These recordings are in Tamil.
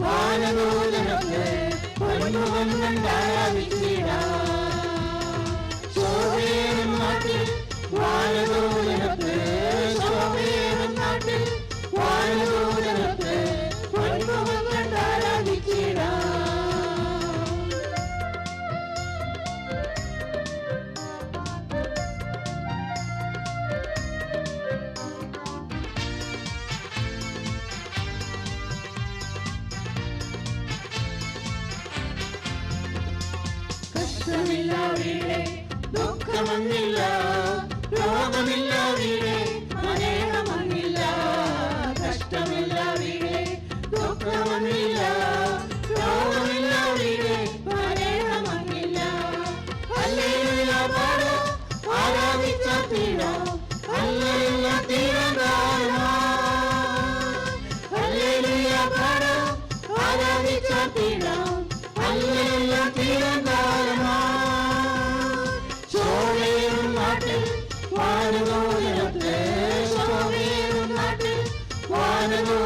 வானதோ எனக்கு பொண்ணு வந்தன் தாராவிக்கு We love lovey. Hallelujah.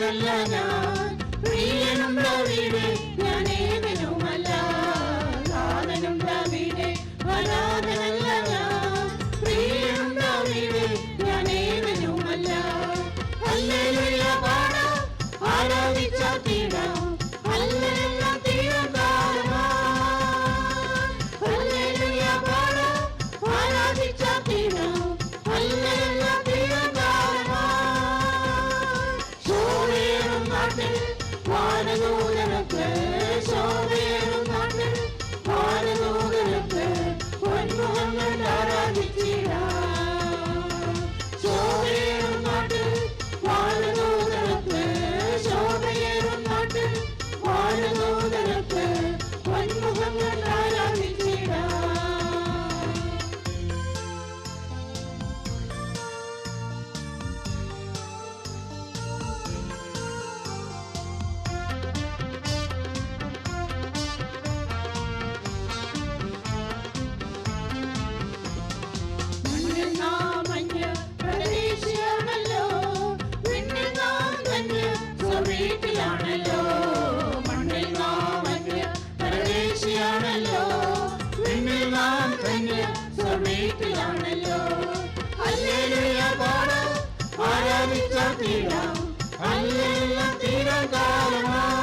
నల్లనా ప్రియనుండవిడే വീട്ടിലാണല്ലോ. അല്ലേലൂയ പാടാം ആരാധിച്ചാൽ തീരാം അല്ലെല്ലാം തീരാൻ കാലമാണ്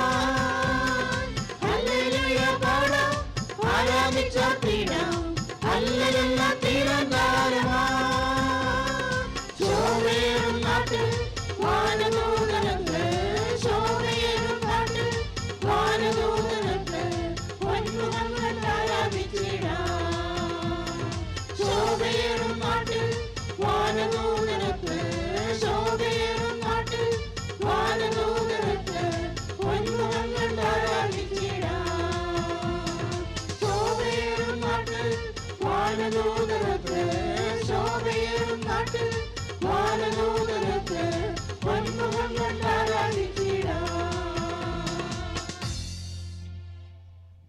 சகோதரத்து சோபையரும் நாட்டில்